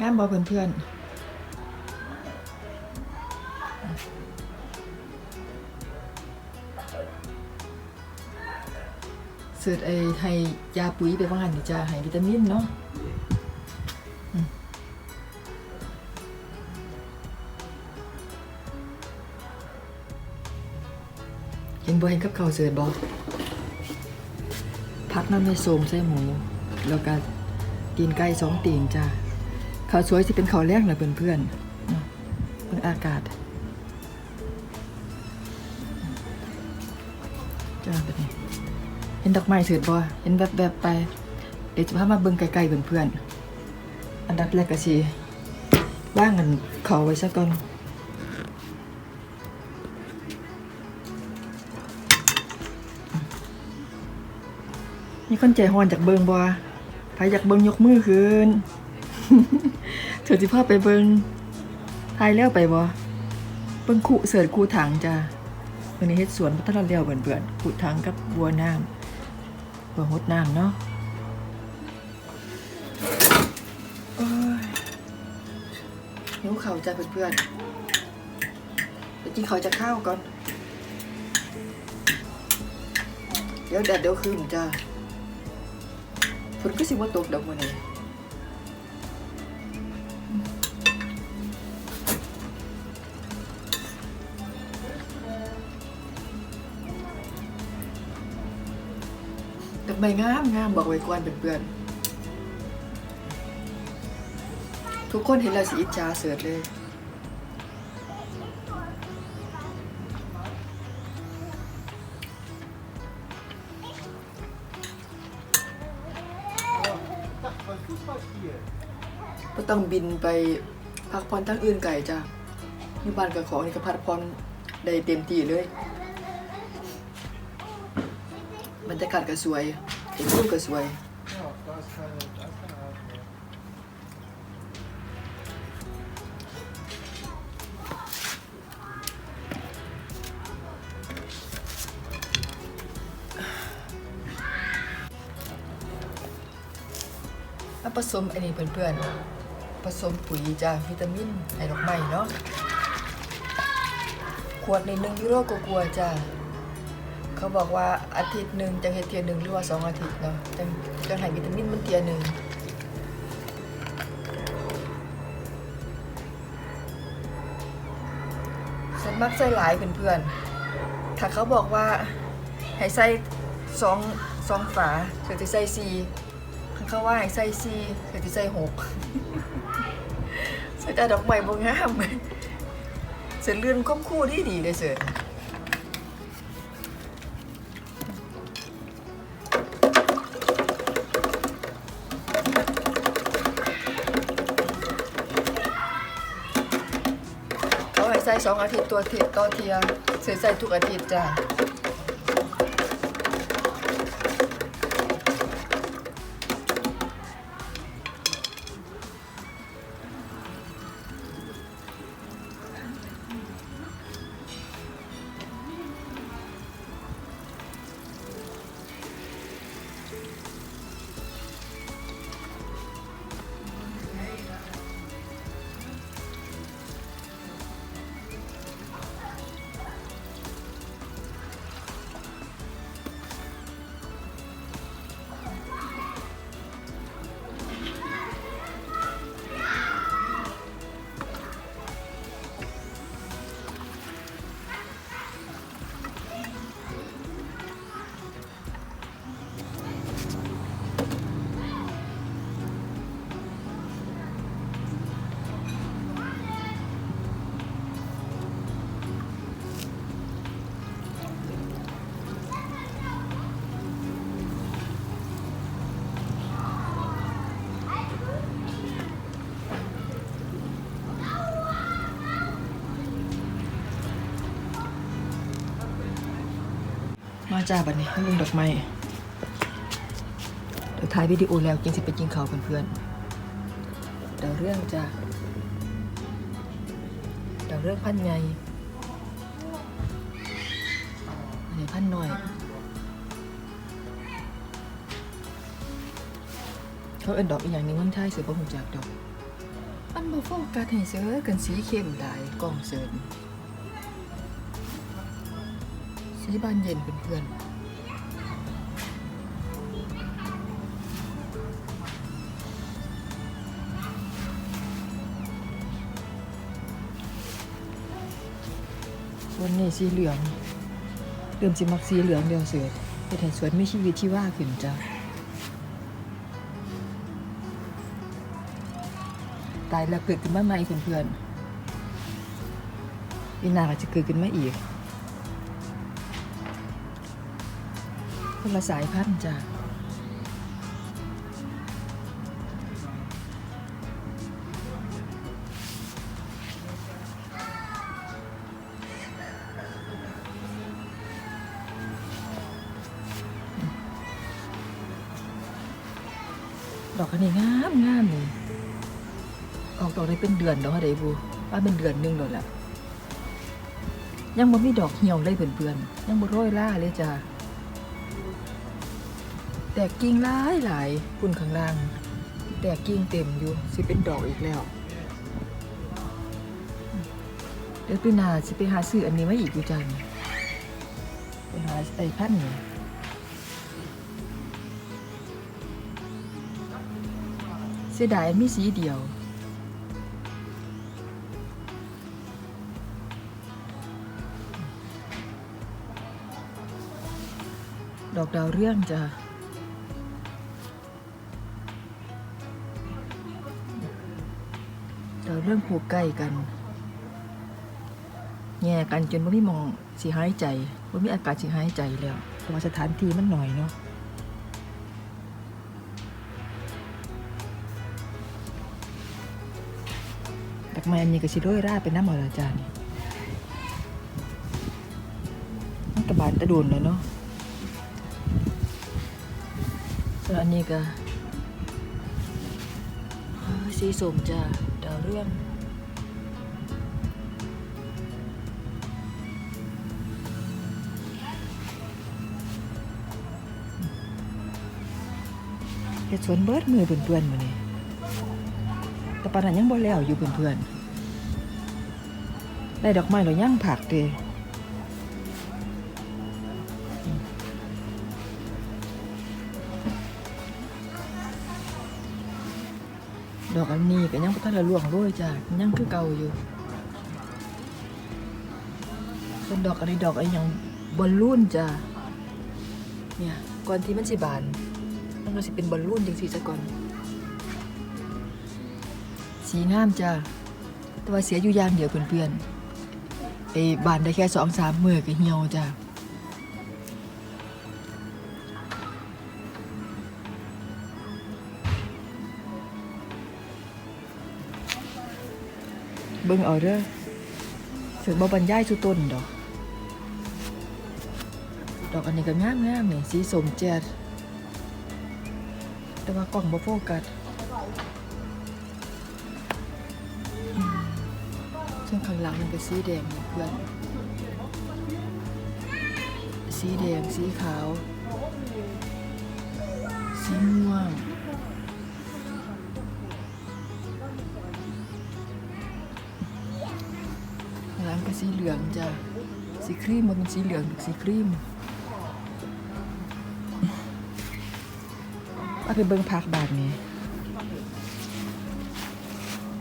งามบอเพื่อนๆเสิร์ชไอให้ยาปุ๋ยไปว่างันนี่จะให้วิตามินเนาะเห็นบ่เห็นกับเขาเสิร์ชบอพักน้ำในโสมใส่หมู แล้วก็ตีนไก่สองตีนจ้า ขาสวยที่เป็นเขาแรกนะเพื่อนๆเนาะเพิ่งอากาศจ้าแบบนี้เห็นดอกไม้เสิร์ชบ่เห็นแบบๆไป เดี๋ยวจะพามาเบิ่งไกลๆเพื่อนๆอันดับแรกก็สิว่างกันเขาไว้ซะก่อนมีคนใจฮอนจากเบิงบ่ใครอยากเบิงยกมือขึ้น เธอสิพาไปเบิงทายแล้วไปบ่เบิงคู่เสิร์ชคู่ถังจ้าวันนี้เฮ็ดสวนพัฒนาเลี้ยวเบื่อนๆคู่ถังกับบัวน้ำบัวหดน้ำเนาะโอ้ยหิวเข่าวจ้าเพื่อนๆไปกินข้าวจะข้าวก่อน เดี๋ยวแดดเดี๋ยวคืนจ้าฝนก็สิว่าตกดอกมื้อนี้ดอก ม้งามงามบอกไว้ก่อนเพื่อนๆทุกคนเห็นแล้วสิอิจฉาเสิร์ชเลยก็ต้องบินไปพักผ่อนทั้งอื่นไก่จ้ะอยู่บ้านกับของนี่ก็พักผ่อนได้เต็มที่เลย บรรยากาศก็สวย เห็นวิวก็สวย Ja, das kann, das kann auch. Ja. มาผสมอันนี้เพื่อนๆผสมปุ๋ยจ้ะวิตามินให้ดอกไม้เนาะขวดในหนึ่งยูโรก็กลัวจ้ะ เขาบอกว่าอาทิตย์หนึ่งจะเฮ็ดเทียหนึ่งหรือว่าสองอาทิตย์เนาะจังจังให้วิตามินมันเทียหนึ่งส่วนมากใส่หลายเพื่อนๆถ้าเขาบอกว่าให้ใส่สองสองฝาเธอจะใส่สี่ถ้าเขาว่าให้ใส่สี่เธอจะใส่หกใส่แต่ดอกไม้บงงามเสร็จเลื่อนควบคู่ดีดีเลยเสร็จ สองอาทิตย์ตัวเทียต่อเทียเสียใส่ทุกอาทิตย์จ้ะ มาจ้าบัดนี้ให้ลุงดอกไม้เดี๋ยวถ่ายวิดีโอแล้วกินสิไปกินข้าวเพื่อนๆเดี๋ยวเรื่องจ้าเดี๋ยวเรื่องพันใหญ่อันนี้พันหน่อยเขาเอินดอกอีกอย่างนึงมันใช่เสือบ่หูจากดอกมันบ่โฟกัสให้เสือกันสีเข้มได้กล้องเสิร์ นสีบานเย็นเพื่อนๆส่วนนี้สีเหลืองเริ่มสิมักสีเหลืองเดียวเสือเฮ็ดให้สวนไมีชีวิตชีวาขึ้นจ้ะตายแล้วเกิดขึ้นมาใหม่เพื่อนๆวินาก็จะเกิดขึ้นมาอีก คนละสายพันธุ์จ้ะดอกอันนี้งามงามเลยออกดอกได้เป็นเดือนแล้วได้บูว่าเป็นเดือนหนึงแล้วแหละยังบ่มีดอกเหี่ยวเลยเพื่อนๆยังบ่โรยล่าเลยจ้ะ แตกกิ่งหลายหลายพุ่นข้างล่าง แตกกิ่งเต็มอยู่สิเป็นดอกอีกแล้ว เดี๋ยวปีหน้าสิไปหาซื้ออันนี้มาอีกอยู่จ้ะนี่ไปหาไอ้พันนี่เสียดายมีสีเดียว ดอกดาวเรื่องจ้ะ เรื่องผูกใกล้กันแง่กันจนบ่มีมองสิหายใจบ่มีอากาศสิหายใจแล้วเพราะว่าสถานที่มันหน่อยเนาะดอกไม้อันนี้ก็สิโรยราเป็นน้ำหมอละจานี่มันกระบาดตะโดนแล้วเนาะส่วนอันนี้ก็ สีส้มจ้ะดาวเรื่อง เฮ็ดสวนเบิดมือเพื่อนๆมื้อนี้แต่ปานนั้นยังบ่แล้วอยู่เพื่อนๆได้ดอกไม้แล้วยังผักเด้ ดอกอันนี้ก็ยังบ่ทันละล่วงโรยจ้ะยังคือเก่าอยู่ส่วนดอกอันนี้ดอกอันยังบอลลูนจ้ะเนี่ยก่อนที่มันสิบานมันก็สิเป็นบอลลูนจังซี่ซะก่อน สีงามจ้ะแต่ว่าเสียอยู่อย่างเดียวเพื่อนๆไอ้บานได้แค่สองสามมื้อก็เหี่ยวจ้ะ เบิ่งเอาเด้อถึงบ่บรรยายสุต้นดอก ดอกอันนี้ก็งามงามๆนี่สีสมแจ๊ดแต่ว่ากล้องบ่โฟกัสอืมส่วนข้างหลังมันก็สีแดงเพื่อนสีแดง สีขาว สีม่วงานก็สีเหลืองจ้ะสีครีมมันเป็นสีเหลืองสีครีมว่าไปเบิ่งพักบาทนี้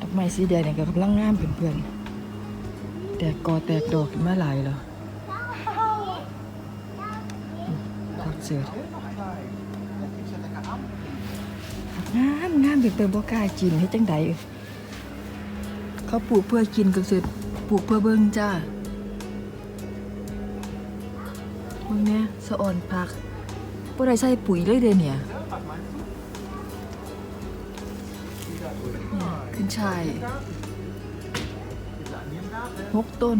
ดอกไม้สีแดงเนี่ยกำลังงามเพื่อนๆแตกกอแตกดอกไมาหลายแล้วพักเสือผักงามงามเพื่อนๆบ่กล้ากินให้จังใดเขาปลูกเพื่อกินก็คือ ลูกเพื่อเบิ่งจ้าเบิ่งแม่สะอ่อนผักบ่ได้ใส่ปุ๋ยเลยเด้เนี่ยเนี่ยขึ้นชายหกต้น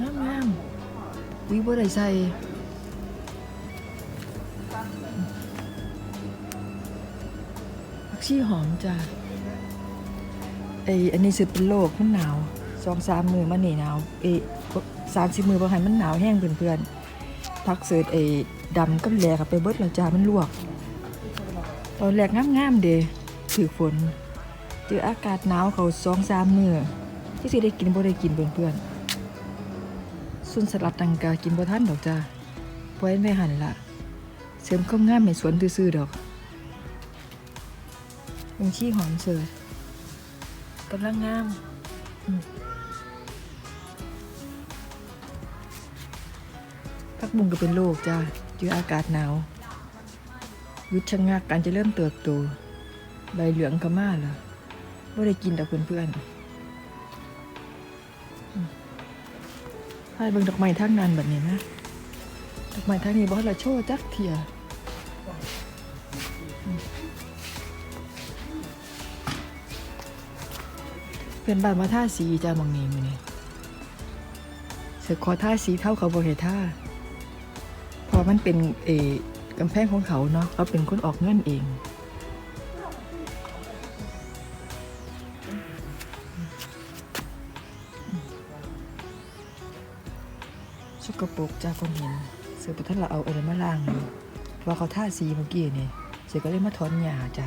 งามงามปุ๋ยบ่ได้ใส่ผักชีหอมจ้าไออันนี้สิเป็นโรคมันหนาว สองสามมือมันนี่หนาวเอยสามสิบมือบางหันมันหนาวแห้งเพื่อนๆพักเสิร์ตไอดำกับแหลกไปเบิดแล้วจ้ามันลวก ตอนแรกงามๆเดถือฝนเจออากาศหนาวเขาสองสามมือที่สิได้กินบ่ได้กินเพื่อนๆส่วนสลัดตังกากินบ่ทันดอกจ้าปล่อยมันไว้หันละเสริมความงามให้สวนซื่อๆดอกบางชี้หอมเสิร์ฟกำลังงาม พักบุงก็เป็นโรคจ้าเจออากาศหนาวยุดชะงักการจะเริ่มเติบโต ใบเหลืองก็มาแล้วไม่ได้กินดอกเพื่อนๆอืมให้เบิ่งดอกไม้ทางนั้นแบบนี้นะดอกไม้ทางนี้บอกให้เราโชว์จักเทียเป็นบ้านมาท่าสีจ้าบางนี้มือนี้เสือคอท่าสีเท่าเขาบริท่า พอมันเป็นเออกำแพงของเขาเนาะเขาเป็นคนออกเงินเองสกปรกจ้าคนเห็นเสือประทันเราเอาอะไรมาล้างอยู่พราะว่าเขาท่าสีเมื่อกี้นี่เสือก็เลยมาถอนหญ้าจ้ะ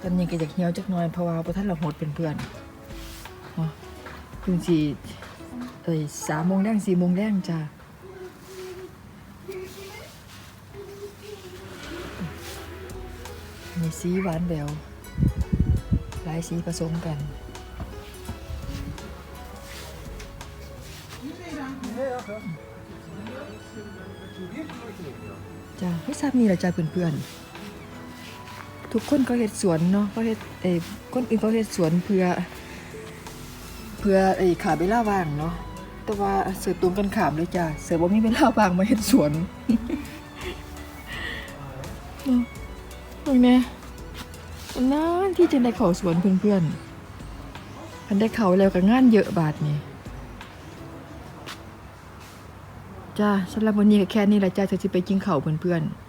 ตอนนี้ก็อยากเหี่ยวจักหน่อยเพราะว่าประทันเราหดเป็นเพื่อนเนาะเพิ่งสี่ เอ้ยสามโมงแรงสี่โมงแรงจ้ะมีสีหวานแหววหลายสีผสมกันจ้าไม่ทราบมีอะไรจ้าเพื่อนๆ ทุกคนเขาเฮ็ดสวนเนาะเขาเฮ็ดเอ้คนอื่นเขาเฮ็ดสวนเพื่อ เพื่อไอ้ขาเวลาว่างเนาะ แต่ว่าเสือตรงกันขามเลยจ้าเสือบ่มีเวลาว่างมาเฮ็ดสวนเนาะตรงเนี้ยนานที่จะได้เข้าสวนเพื่อนๆมันได้เข้าแล้วก็งานเยอะบาทนี่จ้าสำหรับวันนี้ก็แค่นี้แหละจ้าจะไปกินข้าเพื่อนๆ